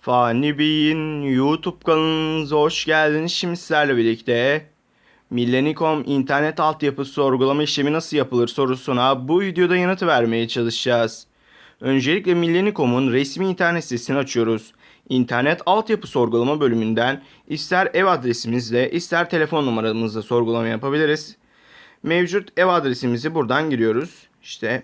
Fani Bey'in YouTube kanalınıza hoş geldiniz. Şimdi sizlerle birlikte Millennicom internet altyapısı sorgulama işlemi nasıl yapılır sorusuna bu videoda yanıt vermeye çalışacağız. Öncelikle Millennicom'un resmi internet sitesini açıyoruz. İnternet altyapı sorgulama bölümünden ister ev adresimizle ister telefon numaramızla sorgulama yapabiliriz. Mevcut ev adresimizi buradan giriyoruz. İşte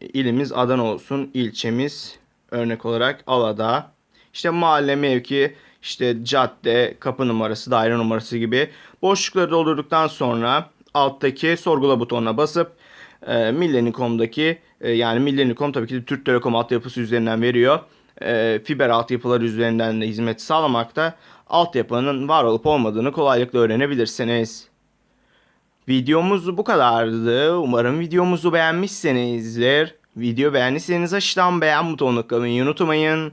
ilimiz Adana olsun, ilçemiz örnek olarak Alada. İşte mahalle, mevki, işte cadde, kapı numarası, daire numarası gibi boşlukları doldurduktan sonra alttaki sorgula butonuna basıp e, Millennicom'daki e, yani Millennicom tabii ki de Türk Telekom altyapısı üzerinden veriyor. E, fiber altyapıları üzerinden de hizmet sağlamakta. Altyapının var olup olmadığını kolaylıkla öğrenebilirsiniz. Videomuz bu kadardı. Umarım videomuzu beğenmişsinizdir. Video beğendiyseniz aşağıdan beğen butonuna tıklamayı unutmayın.